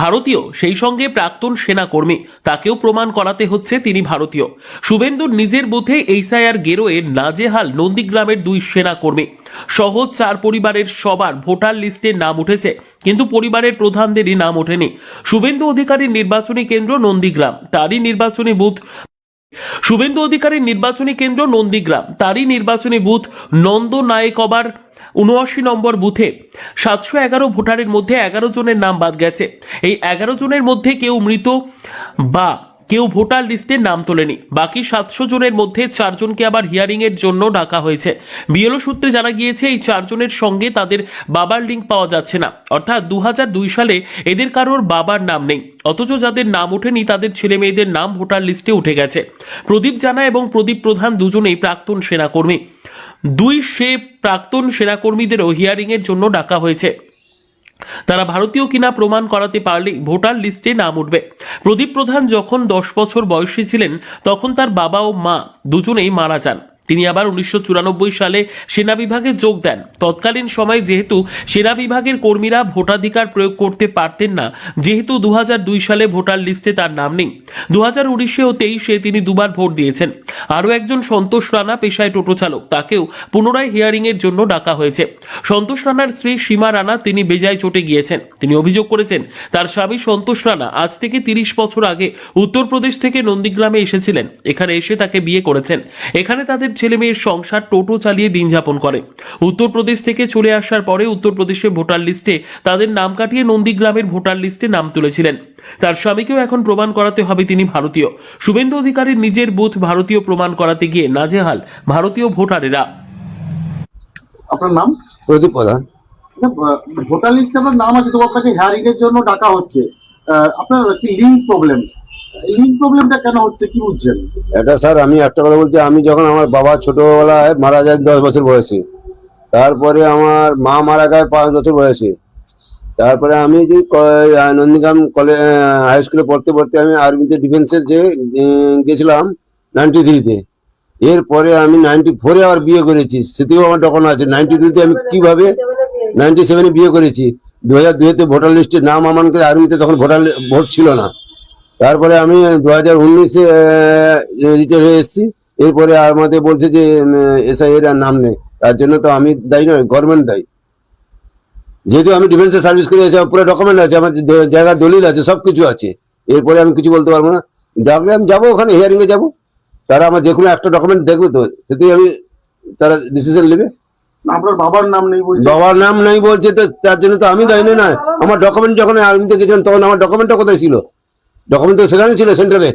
ভারতীয়, সেই সঙ্গে প্রাক্তন সেনাকর্মী। তাকেও প্রমাণ করাতে হচ্ছে তিনি ভারতীয়। শুভেন্দুর নিজের বুথে এইসআইআর গেরোয়ে নাজেহাল নন্দীগ্রামের দুই সেনাকর্মী। সহ চার পরিবারের সবার ভোটার লিস্টে নাম উঠেছে, কিন্তু পরিবারের প্রধানদেরই নাম ওঠেনি। শুভেন্দু অধিকারীর নির্বাচনী কেন্দ্র নন্দীগ্রাম। তারই নির্বাচনী বুথ শুভেন্দু অধিকারীর নির্বাচনী কেন্দ্র নন্দীগ্রাম। তারই নির্বাচনী বুথ নন্দ নায়কবার উনআশি নম্বর বুথে। সাতশো এগারো ভোটারের মধ্যে এগারো জনের নাম বাদ গেছে। এই এগারো জনের মধ্যে কেউ মৃত বা কেউ ভোটার লিস্টে নাম তোলেনি। বাকি সাতশো জনের মধ্যে চারজনকে আবার হিয়ারিং এর জন্য ডাকা হয়েছে। বিএলও সূত্রে জানা গিয়েছে, এই চারজনের সঙ্গে তাদের বাবার লিঙ্ক পাওয়া যাচ্ছে না। অর্থাৎ দু সালে এদের কারোর বাবার নাম নেই। অথচ যাদের নাম ওঠেনি, তাদের ছেলে মেয়েদের নাম ভোটার লিস্টে উঠে গেছে। প্রদীপ জানা এবং প্রদীপ প্রধান দুজনেই প্রাক্তন সেনাকর্মী। দুই সে প্রাক্তন সেনাকর্মীদেরও হিয়ারিং এর জন্য ডাকা হয়েছে। তারা ভারতীয় কিনা প্রমাণ করাতে পারলেই ভোটার লিস্টে নাম উঠবে। প্রদীপ প্রধান যখন দশ বছর বয়সী ছিলেন, তখন তার বাবা ও মা দুজনেই মারা যান। তিনি আবার উনিশশো চুরানব্বই সালে সেনা বিভাগে যোগ দেন। তৎকালীন সময়ে যেহেতু সেনা বিভাগের কর্মীরা ভোটাধিকার প্রয়োগ করতে পারতেন না, যেহেতু দু সালে ভোটার লিস্টে তার নাম নেই। দু হাজার উনিশে ও তেইশে তিনি দুবার ভোট দিয়েছেন। আরও একজন সন্তোষ রানা পেশায় টোটো চালক, তাকেও পুনরায় হিয়ারিং এর জন্য ডাকা হয়েছে। সন্তোষ রানার স্ত্রী সীমা রানা তিনি বেজায় চটে গিয়েছেন। তিনি অভিযোগ করেছেন, তার স্বামী সন্তোষ রানা আজ থেকে তিরিশ বছর আগে উত্তরপ্রদেশ থেকে নন্দীগ্রামে এসেছিলেন। এখানে এসে তাকে বিয়ে করেছেন। এখানে তাদের ছেলে মেয়ের সংসার টোটো চালিয়ে দিন যাপন করে। উত্তরপ্রদেশ থেকে চলে আসার পরে উত্তরপ্রদেশে ভোটার লিস্টে তাদের নাম কাটিয়ে নন্দীগ্রামের ভোটার লিস্টে নাম তুলেছিলেন। তার স্বামীকেও এখন প্রমাণ করাতে হবে তিনি ভারতীয়। শুভেন্দু অধিকারীর নিজের বুথ ভারতীয় প্রমাণ করাতে গিয়ে নাজেহাল ভারতীয় ভোটারেরা। আপনার নাম? প্রদীপ প্রধান। ভোটার লিস্টে আপনার নাম আছে তো আপনাকে হ্যারিং এর জন্য ডাকা হচ্ছে। আহ, আপনার কি লিঙ্ক প্রবলেম এটা স্যার, আমি একটা কথা বলছি, আমি যখন আমার বাবা ছোটবেলায় মারা যায় দশ বছর বয়সে, তারপরে আমার মা মারা যায় পাঁচ বছর বয়সে, তারপরে আমি যে নন্দীগ্রাম কলেজ হাই স্কুলে পড়তে পড়তে আমি আর্মিতে ডিফেন্সের যে গেছিলাম নাইনটি থ্রিতে এরপরে আমি নাইনটি ফোরে আবার বিয়ে করেছি, সেটিও আমার ডকুমেন্ট আছে নাইনটি থ্রিতে আমি কীভাবে নাইনটি সেভেনে বিয়ে করেছি, দু হাজার দুইতে ভোটার লিস্টে নাম আমাকে আর্মিতে তখন ভোটার ভোট ছিল না। তারপরে আমি দু হাজার উনিশে রিটায়ার হয়ে এসেছি। এরপরে আমাদের বলছে যে এসআই এর নাম নেই। তার জন্য তো আমি দায়ী নয় গভর্নমেন্ট দায়ী। যেহেতু আমি ডিফেন্সে সার্ভিস করে এসে পুরো ডকুমেন্ট আছে আমার জায়গা দলিল আছে সব কিছু আছে। এরপরে আমি কিছু বলতে পারব না। ডাকলে আমি যাব ওখানে হিয়ারিং এ যাব। তারা আমার যে কোনো একটা ডকুমেন্ট দেখবে তো সেটাই আমি তারা ডিসিশন নেবে। আপনার বাবার নাম নেই বলছে? বাবার নাম নাই বলছে তো তার জন্য তো আমি দায়ী নই না। আমার ডকুমেন্ট যখন আর্মিতে গেছিলাম তখন আমার ডকুমেন্টটা কোথায় ছিল? ডকুমেন্ট তো সেখানে ছিল সেন্টারে